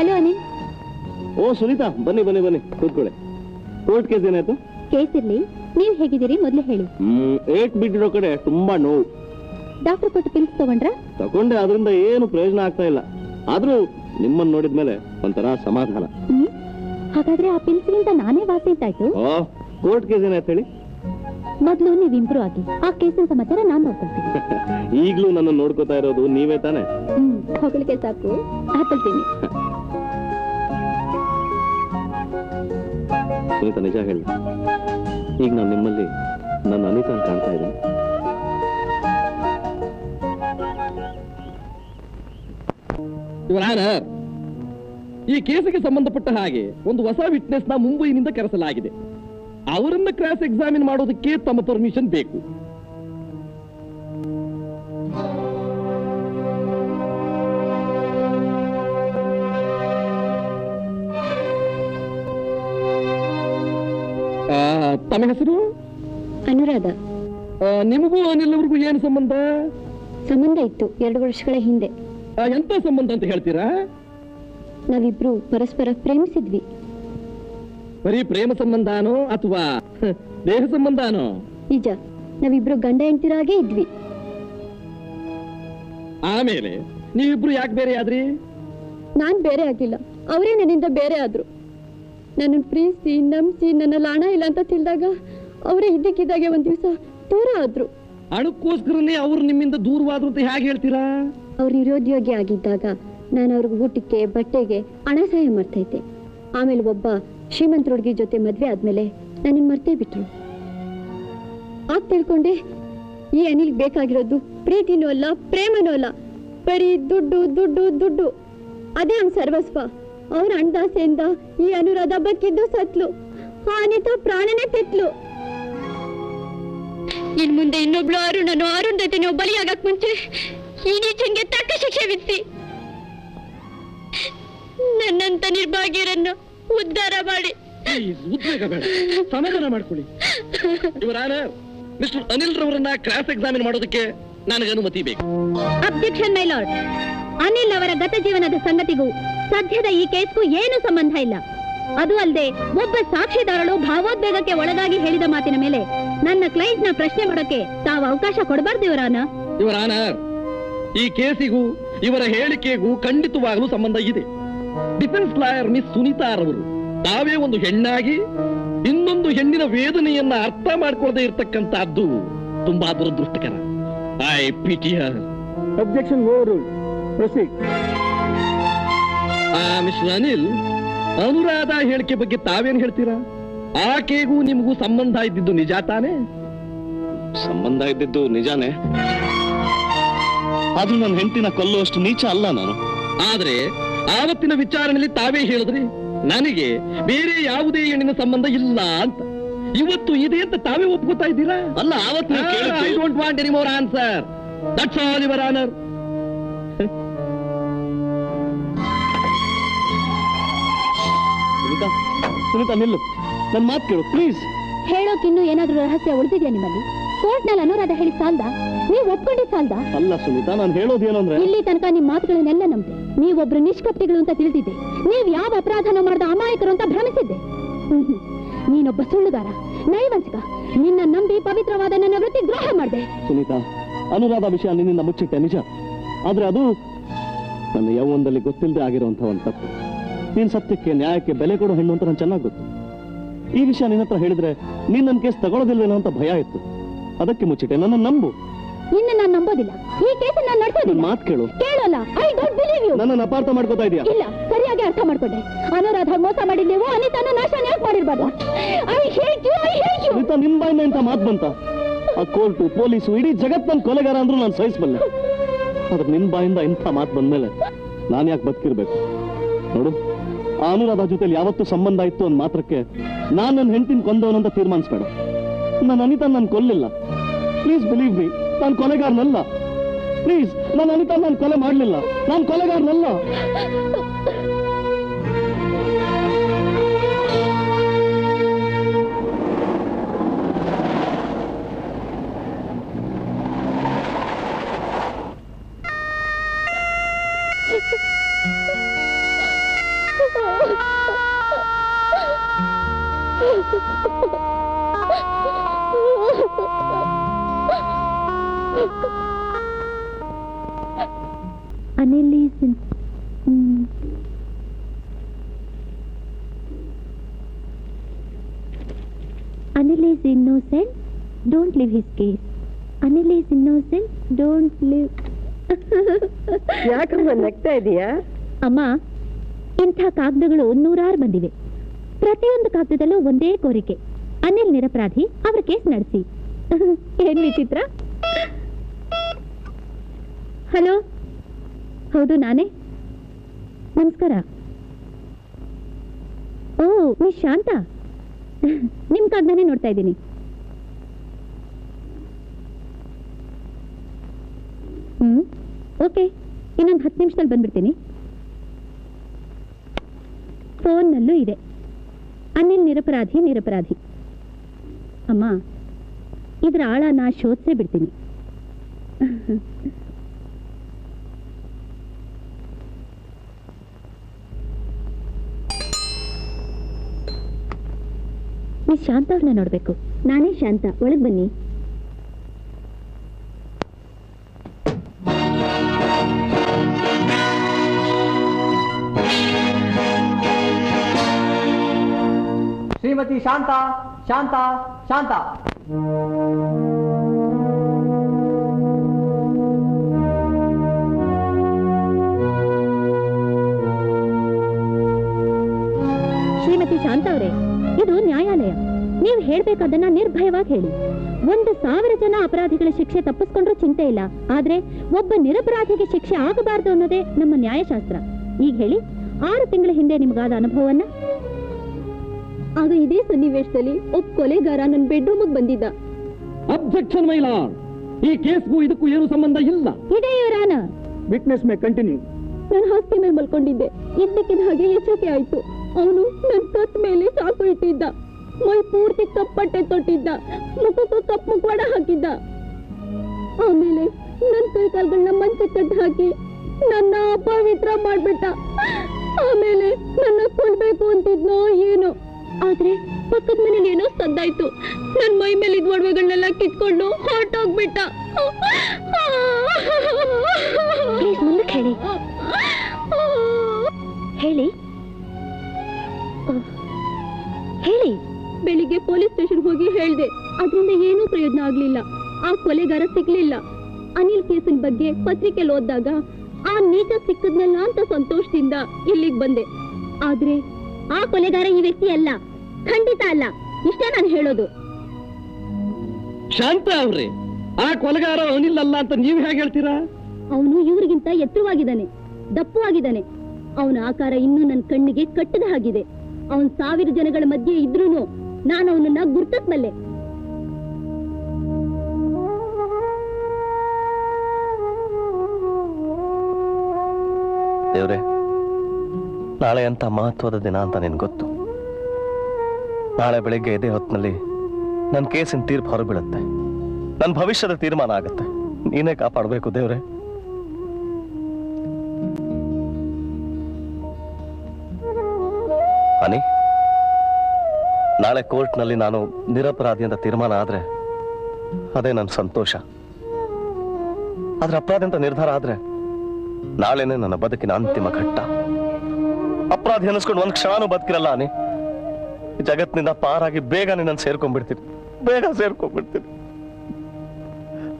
Hello Anil. ಓ ಸುನೀತಾ ಬನ್ನಿ ಬನ್ನಿ ಬನ್ನಿ ಕೂತ್ಕೊಳ್ಳಿ. ಕೋರ್ಟ್ ಕೇಸ್ ಏನಾಯ್ತು? ಕೇಸ್ ಇರ್ಲಿ. ನೀವ್ ಹೇಗಿದ್ದೀರಿ? ಮೊದ್ಲು ಹೇಳಿ. ಹ್ಮ್ ಏಟ್ ಬಿಟ್ಟಿರೋ ಕಡೆ ತುಂಬಾ ನೋವು. ಡಾಕ್ಟರ್ ಕೊಟ್ಟು ಪಿಲ್ಸ್ ತಗೊಂಡ್ರ? ತಗೊಂಡೆ ಅದರಿಂದ ಏನು ಪ್ರಯೋಜನ ಆಗ್ತಾ ಇಲ್ಲ. ಆದ್ರೂ ನಿಮ್ಮನ್ನ ನೋಡಿದ್ಮೇಲೆ ಒಂಥರ ಸಮಾಧಾನ. ಹ್ಮ್. ಹಾಗಾದ್ರೆ ಆ ಪಿಲ್ಸ್ಗಿಂತ ನಾನೇ ವಾಸಿ ಆಯ್ತು ಓ ಕೋರ್ಟ್ ಕೇಸ್ ಏನಾಯ್ತು ಹೇಳಿ? ಮೊದ್ಲು ನೀವ್ ಇಂಪ್ರೂವ್ ಆಗಿ. ಆ ಕೇಸಿನ ಸಮಾಚಾರ ನಾನ್ ನೋಡ್ಕೊಳ್ತೀನಿ. ಈಗ್ಲೂ ನನ್ನ ನೋಡ್ಕೋತಾ ಇರೋದು ನೀವೇ ತಾನೆ? ಹ್ಮ್ ಹೊಗಳಿಕೆ ಸಾಕು. ತಿನ್ನಿ ಸುನೀತಾ, ನಿಜ ಹೇಳಿ. ಈಗ ನಾನು ನಿಮ್ಮಲ್ಲಿ ನನ್ನ ಅನಿತಾ ಕಾಣ್ತಾ ಇದ್ದೀನಿ. ಈ ಕೇಸಿಗೆ ಸಂಬಂಧಪಟ್ಟ ಹಾಗೆ ಒಂದು ಹೊಸ ವಿಟ್ನೆಸ್ನ ಮುಂಬೈನಿಂದ ಕರೆಸಲಾಗಿದೆ. ಅವರನ್ನ ಕ್ರಾಸ್ ಎಕ್ಸಾಮಿನ್ ಮಾಡೋದಕ್ಕೆ ತಮ್ಮ ಪರ್ಮಿಷನ್ ಬೇಕು. ತಮ್ಮ ಹೆಸರು? ಅನುರಾಧ. ನಿಮಗೂ ಅನಿಲ್ ಅವ್ರಿಗೂ ಏನು ಸಂಬಂಧ? ಸಂಬಂಧ ಇತ್ತು ಎರಡು ವರ್ಷಗಳ ಹಿಂದೆ. ಎಂತ ಸಂಬಂಧ ಅಂತ ಹೇಳ್ತೀರಾ? ನಾವಿಬ್ರು ಪರಸ್ಪರ ಪ್ರೇಮಿಸಿದ್ವಿ. ಬರೀ ಪ್ರೇಮ ಸಂಬಂಧನೋ ಅಥವಾ ದೇಹ ಸಂಬಂಧನೋ? ನಿಜ ನಾವಿಬ್ರು ಗಂಡ ಹೆಂಡತಿರಾಗೇ ಇದ್ವಿ. ಆಮೇಲೆ ನೀವಿಬ್ರು ಯಾಕೆ ಬೇರೆ ಆದ್ರಿ? ನಾನ್ ಬೇರೆ ಆಗಿಲ್ಲ ಅವರೇ ನನ್ನಿಂದ ಬೇರೆ ಆದ್ರು. ನನ್ನ ಪ್ರೀತಿ ನಂಬಿಸಿ ನನ್ನ ಲಾಣ ಇಲ್ಲ ಅಂತ ತಿಳಿದಾಗ ಅವರೇ ಇದ್ದಕ್ಕಿದ್ದಾಗೆ ಒಂದ್ ದಿವಸ ದೂರ ಆದ್ರು. ಹಣಕ್ಕೋಸ್ಕರನೇ ಅವ್ರು ನಿಮ್ಮಿಂದ ದೂರವಾದ್ರು ಅಂತ ಹೇಗೆ ಹೇಳ್ತೀರಾ? ಅವ್ರು ನಿರುದ್ಯೋಗಿ ಆಗಿದ್ದಾಗ ನಾನು ಅವ್ರಿಗೆ ಊಟಕ್ಕೆ ಬಟ್ಟೆಗೆ ಹಣ ಸಹಾಯ ಮಾಡ್ತಾ ಇದ್ದೆ. ಆಮೇಲೆ ಒಬ್ಬ ಶ್ರೀಮಂತ ಹುಡುಗಿ ಜೊತೆ ಮದ್ವೆ ಆದ್ಮೇಲೆ ನನ್ನ ಮರ್ತೇ ಬಿಟ್ರು. ಆಗ ತಿಳ್ಕೊಂಡೆ ಈ ಅನಿಲ್ ಬೇಕಾಗಿರೋದು ಪ್ರೀತಿನೂ ಅಲ್ಲ ಪ್ರೇಮನೂ ಅಲ್ಲ. ಬರೀ ದುಡ್ಡು ದುಡ್ಡು ದುಡ್ಡು. ಅದೇ ಅವ್ನ ಸರ್ವಸ್ವ. ಅವ್ರ ಅಣ್ದಾಸೆಯಿಂದ ಈ ಅನುರಾಧ ಬಕ್ಕಿದ್ದು ಸತ್ಲು. ಆ ಅನಿತಾ ಪ್ರಾಣನೇ ತೆತ್ಲು. ಇನ್ ಮುಂದೆ ಇನ್ನೊಬ್ಳು ಅರುಣನು ಅರುಂಧತಿನೋ ಬಲಿಯಾಗಕ್ ಮುಂಚೆ ಈ ನೀಚನ್ಗೆ ತಕ್ಕ ಶಿಕ್ಷೆ ವಿಧಿಸಿ. ನನ್ನಂತ ನಿರ್ಭಾಗ್ಯರನ್ನು ಉದ್ಧಾರ ಮಾಡಿ. ಸಮಾಧಾನ ಮಾಡ್ಕೊಳ್ಳಿ. ಮಿಸ್ಟರ್ ಅನಿಲ್ ರವರನ್ನ ಕ್ರಾಸ್ ಎಕ್ಸಾಮಿನ್ ಮಾಡೋದಕ್ಕೆ ನನಗೆ ಅನುಮತಿ ಬೇಕು. Objection my lord. ಅನಿಲ್ ಅವರ ಗತ ಜೀವನದ ಸಂಗತಿಗೂ ಸದ್ಯದ ಈ ಕೇಸ್ಗೂ ಏನು ಸಂಬಂಧ ಇಲ್ಲ. ಅದು ಅಲ್ಲದೆ ಒಬ್ಬ ಸಾಕ್ಷಿದಾರಳು ಭಾವೋದ್ವೇಗಕ್ಕೆ ಒಳಗಾಗಿ ಹೇಳಿದ ಮಾತಿನ ಮೇಲೆ ನನ್ನ ಕ್ಲೈಂಟ್ನ ಪ್ರಶ್ನೆ ಮಾಡೋಕೆ ತಾವು ಅವಕಾಶ ಕೊಡಬಾರ್ದು ಇವರಾನ ಇವರ ಈ ಕೇಸಿಗೂ ಇವರ ಹೇಳಿಕೆಗೂ ಖಂಡಿತವಾಗಲೂ ಸಂಬಂಧ ಇದೆ. ಡಿಫೆನ್ಸ್ ಲಾಯರ್ ಮಿಸ್ ಸುನೀತಾರವರು ತಾವೇ ಒಂದು ಹೆಣ್ಣಾಗಿ ಇನ್ನೊಂದು ಹೆಣ್ಣಿನ ವೇದನೆಯನ್ನ ಅರ್ಥ ಮಾಡ್ಕೊಳ್ಳದೆ ಇರತಕ್ಕಂತಹದ್ದು ತುಂಬಾ ದುರದೃಷ್ಟಕರ. I pity your objection over proceed ಆ ಮಿಸ್ಟರ್ ಅನಿಲ್ ಅನುರಾಧ ಹೇಳಿಕೆ ಬಗ್ಗೆ ತಾವೇನ್ ಹೇಳ್ತೀರಾ? ಆಕೆಗೂ ನಿಮಗೂ ಸಂಬಂಧ ಇದ್ದಿದ್ದು ನಿಜ ತಾನೇ? ಸಂಬಂಧ ಇದ್ದಿದ್ದು ನಿಜಾನೇ? ಆದ್ರೂ ನನ್ನ ಹೆಂಡತಿನ ಕೊಲ್ಲುವಷ್ಟು ನೀಚ ಅಲ್ಲ ನಾನು. ಆದ್ರೆ ಆವತ್ತಿನ ವಿಚಾರಣೆಯಲ್ಲಿ ತಾವೇ ಹೇಳಿದ್ರಿ ನನಗೆ ಬೇರೆ ಯಾವುದೇ ಹೆಣ್ಣಿನ ಸಂಬಂಧ ಇಲ್ಲ ಅಂತ. ಇವತ್ತು ಇದೆ ಅಂತ ತಾವೇ ಒಪ್ಕೋತಾ ಇದ್ದೀರಾ? ಅಲ್ಲ ಆವತ್ತು I don't want any more answer that's all your honour Sunitha Sunitha ನಿಲ್ಲು. ನನ್ನ ಮಾತು ಕೇಳು ಪ್ಲೀಸ್ ಹೇಳೋಕಿನ್ನೂ ಏನಾದರೂ ರಹಸ್ಯ ಉಳಿದಿದ್ಯಾ ನಿಮ್ಮಲ್ಲಿ? ಕೋರ್ಟ್ನಲ್ಲಿ ಅನುರಾಧ ಹೇಳಿ ಸಾಲ್ದ? ನೀವು ಒಪ್ಕೊಂಡಿ ಸಾಲ್ದ? ಅಲ್ಲ ಸುನೀತಾ ನಾನು ಹೇಳೋದು ಏನಂದ್ರೆ ಇಲ್ಲಿ ತನಕ ನಿಮ್ಮ ಮಾತುಗಳನ್ನೆಲ್ಲ ನಂಬಿದೆ. ನೀವೊಬ್ರು ನಿಷ್ಕಪ್ತಿಗಳು ಅಂತ ತಿಳಿದಿದ್ದೆ. ನೀವ್ ಯಾವ ಅಪರಾಧನ ಮಾಡಿದ ಅಮಾಯಕರು ಅಂತ ಭ್ರಮಿಸಿದ್ದೆ. ನೀನೊಬ್ಬ ಸುಳ್ಳುಗಾರ. ನೈವಂಚಕ ನಿನ್ನ ನಂಬಿ ಪವಿತ್ರವಾದ ನನ್ನ ವೃತ್ತಿ ದ್ರೋಹ ಮಾಡಿದೆ. ಸುನೀತಾ ಅನುರಾಧ ವಿಷಯ ನಿನ್ನಿಂದ ಮುಚ್ಚಿಟ್ಟೆ ನಿಜ. ಆದ್ರೆ ಅದು ನನ್ನ ಯೌವನದಲ್ಲಿ ಗೊತ್ತಿಲ್ಲದೆ ಆಗಿರುವಂತಹ ಒಂದು ತಪ್ಪು. ನೀನ್ ಸತ್ಯಕ್ಕೆ ನ್ಯಾಯಕ್ಕೆ ಬೆಲೆ ಕೊಡೋ ಹೆಣ್ಣು ಅಂತ ನಾನು ಚೆನ್ನಾಗಿ ಗೊತ್ತು. ಈ ವಿಷಯ ನಿನ್ನ ಹತ್ರ ಹೇಳಿದ್ರೆ ನೀನ್ ನನ್ನ ಕೇಸ್ ತಗೊಳ್ಳೋದಿಲ್ವೇನೋ ಅಂತ ಭಯ ಇತ್ತು ಅದಕ್ಕೆ ಮುಚ್ಚಿಟ್ಟೆ ನನ್ನ ನಂಬು. ನಿನ್ನ ನಾನು ನಂಬೋದಿಲ್ಲ. ಈ ಕೇಸ್ ನಾನು ನಡೆಸೋದಿಲ್ಲ. ಮಾತು ಕೇಳು. ಕೇಳಲ್ಲ. ಐ ಡೋಂಟ್ ಬಿಲೀವ್ ಯು ನನ್ನ ಅಪಾರ್ಥ ಮಾಡ್ಕೋತಾ ಇದೀಯಾ? ಇಲ್ಲ ಸರಿಯಾಗಿ ಅರ್ಥ ಮಾಡ್ಕೊಂಡೆ. ಅನುರಾಧ ಮೋಸ ಮಾಡಿ ನೀವು ಅನಿತಾನ ನಾಶನ ಯಾಕೆ ಮಾಡಿರ್ಬಾರ್ದು? I hate you I hate you Sunitha ನಿಮ್ ಬಾಯಿಂದ ಇಂಥ ಮಾತು ಬಂತ? ಆ ಕೋರ್ಟು ಪೊಲೀಸು ಇಡೀ ಜಗತ್ತನ್ನ ಕೊಲೆಗಾರ ಅಂದ್ರೂ ನಾನು ಸಹಿಸಬಲ್ಲೆ ಆದ್ರೆ ನಿನ್ನ ಬಾಯಿಂದ ಇಂಥ ಮಾತು ಬಂದ್ಮೇಲೆ ನಾನು ಯಾಕೆ ಬದುಕಿರ್ಬೇಕು? ನೋಡು. ಅನುರಾಧ ಜೊತೆಲಿ ಯಾವತ್ತೂ ಸಂಬಂಧ ಇತ್ತು ಅಂದ್ ಮಾತ್ರಕ್ಕೆ ನಾನು ನನ್ನ ಹೆಂಡತಿನ ಕೊಂದವನಂತ ತೀರ್ಮಾನಿಸ್ಬೇಡ. ನನ್ನ ಅನಿತಾ ನನ್ನ ಕೊಲ್ಲಿಲ್ಲ ಪ್ಲೀಸ್ ಬಿಲೀವ್ ಮೀ ನಾನು ಕೊಲೆಗಾರನಲ್ಲ. ಪ್ಲೀಸ್ ನನ್ನ ಅನಿತಾ ನಾನು ಕೊಲೆ ಮಾಡಲಿಲ್ಲ. ನಾನು ಕೊಲೆಗಾರನಲ್ಲ. Anil is Anil is innocent don't leave his case Anil is innocent don't leave ಯಾಕಮ್ಮ ನಗ್ತಾ ಇದೀಯಾ? ಅಮ್ಮ ಇಂಥ ಕಾಗದಗಳು ನೂರಾರು ಬಂದಿವೆ. ಪ್ರತಿಯೊಂದು ಕಾಗದದಲ್ಲೂ ಒಂದೇ ಕೋರಿಕೆ. ಅನಿಲ್ ನಿರಪರಾಧಿ ಅವ್ರ ಕೇಸ್ ನಡೆಸಿ. ಏನ್ ವಿಚಿತ್ರ? ಹಲೋ? ಹೌದು, ನಾನೇ. ನಮಸ್ಕಾರ. ಓ, ಮಿಸ್ ಶಾಂತ. ನಿಮ್ ಕಾಗ್ದಾನೇ ನೋಡ್ತಾ ಇದ್ದೀನಿ. Hmm, okay. ಇನ್ನೊಂದು ಹತ್ತು ನಿಮಿಷದಲ್ಲಿ ಬಂದ್ಬಿಡ್ತೀನಿ. ಫೋನ್ನಲ್ಲೂ ಇದೆ. ಅನಿಲ್ ನಿರಪರಾಧಿ ನಿರಪರಾಧಿ. ಅಮ್ಮ, ಇದ್ರ ಆಳನ ಶೋಧಿಸೇ ಬಿಡ್ತೀನಿ. ಮಿಸ್ ಶಾಂತ ಅವ್ರನ್ನ ನೋಡ್ಬೇಕು. ನಾನೇ ಶಾಂತ. ಒಳಗ್ ಬನ್ನಿ. ಶ್ರೀಮತಿ ಶಾಂತ ಶಾಂತ ಶಾಂತ. ಶ್ರೀಮತಿ ಶಾಂತ ಅವರೇ ಇದು ನ್ಯಾಯಾಲಯ. ನೀವು ಹೇಳ್ಬೇಕಾದನ್ನ ನಿರ್ಭಯವಾಗಿ ಹೇಳಿ. ಒಂದು ಸಾವಿರ ಜನ ಅಪರಾಧಿಗಳ ಶಿಕ್ಷೆ ತಪ್ಪಿಸ್ಕೊಂಡ್ರೂ ಚಿಂತೆ ಇಲ್ಲ. ಆದ್ರೆ ಒಬ್ಬ ನಿರಪರಾಧಿಗೆ ಶಿಕ್ಷೆ ಆಗಬಾರದು ಅನ್ನೋದೇ ನಮ್ಮ ನ್ಯಾಯಶಾಸ್ತ್ರ. ಈಗ ಹೇಳಿ ಆರು ತಿಂಗಳ ಹಿಂದೆ ನಿಮಗಾದ ಅನುಭವವನ್ನ? ಆಗ ಇದೇ ಸನ್ನಿವೇಶದಲ್ಲಿ ಒಬ್ಬ ಕೊಲೆಗಾರ ನನ್ನ ಬೆಡ್ರೂಮಿಗೆ ಬಂದಿದ್ದ. ಅಬ್ಜೆಕ್ಷನ್ ಮೈಲಾರ್ ಈ ಕೇಸ್ಗೂ ಇದಕ್ಕೂ ಏನು ಸಂಬಂಧ ಇಲ್ಲ. ಇದೇ ಇವರಾನ ವಿಟ್ನೆಸ್ ಮೇ ಕಂಟಿನ್ಯೂ ನಾನು ಹಾಸಿಗೆ ಮೇಲೆ ಮಲ್ಕೊಂಡಿದ್ದೆ. ಇದ್ದಕ್ಕಿನ ಹಾಗೆ ಎಚ್ಚರಿಕೆ ಆಯ್ತು. ಅವನು ನನ್ನ ಕತ್ ಮೇಲೆ ಚಾಕು ಇಟ್ಟಿದ್ದ. ಮೈ ಪೂರ್ತಿ ಕಪ್ಪಟ್ಟೆ ತೊಟ್ಟಿದ್ದ. ಮುಖಕ್ಕೂ ಕಪ್ಪು ಮುಖವಾಡ ಹಾಕಿದ್ದ. ಆಮೇಲೆ ನನ್ನ ಕೈ ಕಾಲ್ಗಳನ್ನ ಮಂಚ ಕಟ್ಟಿ ಹಾಕಿ ನನ್ನ ಅಪವಿತ್ರ ಮಾಡ್ಬಿಟ್ಟ. ಆಮೇಲೆ ನನ್ನ ಕೊಡ್ಬೇಕು ಅಂತಿದ್ನೋ ಏನೋ. ಆದ್ರೆ ಪಕ್ಕದ ಮನೇಲಿ ಏನೋ ಸದ್ದಾಯ್ತು. ನನ್ನ ಮೈ ಮೇಲೆ ಇದ್ ಒಡವೆಗಳನ್ನೆಲ್ಲ ಕಿತ್ಕೊಂಡು ಹೊರಟೋಗ್ಬಿಟ್ಟ ಮುಂದಕ್ಕೆ ಹೇಳಿ ಹೇಳ್ದೆ. ಅದರಿಂದ ಏನೂ ಪ್ರಯೋಜನ ಆಗ್ಲಿಲ್ಲ. ಆ ಕೊಲೆಗಾರ ಸಿಗ್ಲಿಲ್ಲ. ಅನಿಲ್ ಕೇಸಿನ ಬಗ್ಗೆ ಪತ್ರಿಕೆಯಲ್ಲಿ ಓದಿದಾಗ ಆ ನೀಚ ಸಿಕ್ಕದ್ನಲ್ಲ ಅಂತ ಸಂತೋಷದಿಂದ ಇಲ್ಲಿಗೆ ಬಂದೆ. ಆದ್ರೆ ಆ ಕೊಲೆಗಾರ ಈ ವ್ಯಕ್ತಿ ಅಲ್ಲ. ಖಂಡಿತ ಅಲ್ಲ. ಇಷ್ಟೇ ನಾನು ಹೇಳೋದು. ಶಾಂತ ಅವ್ರೆ ಆ ಕೊಲೆಗಾರ ಅನಿಲ್ ಅಲ್ಲ ಅಂತ ನೀವ್ ಹೇಗೆ ಹೇಳ್ತೀರಾ? ಅವನು ಇವ್ರಿಗಿಂತ ಎತ್ತರವಾಗಿದ್ದಾನೆ ದಪ್ಪವಾಗಿದ್ದಾನೆ ಅವನ ಆಕಾರ ಇನ್ನೂ ನನ್ನ ಕಣ್ಣಿಗೆ ಕಟ್ಟದ ಹಾಗಿದೆ. ಅವನ್ ಸಾವಿರ ಜನಗಳ ಮಧ್ಯೆ ಇದ್ರೂನು ನಾನು ಅವನನ್ನ ಗುರ್ತಿಸ್ಬಲ್ಲೆ ದೇವ್ರೆ, ನಾಳೆ ಅಂತ ಮಹತ್ವದ ದಿನ ಅಂತ ನಿನ್ ಗೊತ್ತು. ನಾಳೆ ಬೆಳಿಗ್ಗೆ ಇದೇ ಹೊತ್ತಿನಲ್ಲಿ ನನ್ನ ಕೇಸಿನ ತೀರ್ಪು ಹೊರಬೀಳುತ್ತೆ. ನನ್ನ ಭವಿಷ್ಯದ ತೀರ್ಮಾನ ಆಗುತ್ತೆ. ನೀನೇ ಕಾಪಾಡಬೇಕು ದೇವ್ರೆ. ಅನಿ ನಾಳೆ ಕೋರ್ಟ್ನಲ್ಲಿ ನಾನು ನಿರಪರಾಧಿ ಅಂತ ತೀರ್ಮಾನ ಆದ್ರೆ ಅದೇ ನನ್ನ ಸಂತೋಷ. ಆದ್ರೆ ಅಪರಾಧಿ ಅಂತ ನಿರ್ಧಾರ ಆದ್ರೆ ನಾಳೆನೆ ನನ್ನ ಬದುಕಿನ ಅಂತಿಮ ಘಟ್ಟ. ಅಪರಾಧಿ ಅನ್ನಿಸ್ಕೊಂಡು ಒಂದ್ ಕ್ಷಣನೂ ಬದುಕಿರಲ್ಲ ನೀ ಜಗತ್ತಿನಿಂದ ಪಾರಾಗಿ ಬೇಗ ನಾನು ಸೇರ್ಕೊಂಡ್ಬಿಡ್ತೀನಿ. ಬೇಗ ಸೇರ್ಕೊಂಡ್ಬಿಡ್ತೀನಿ.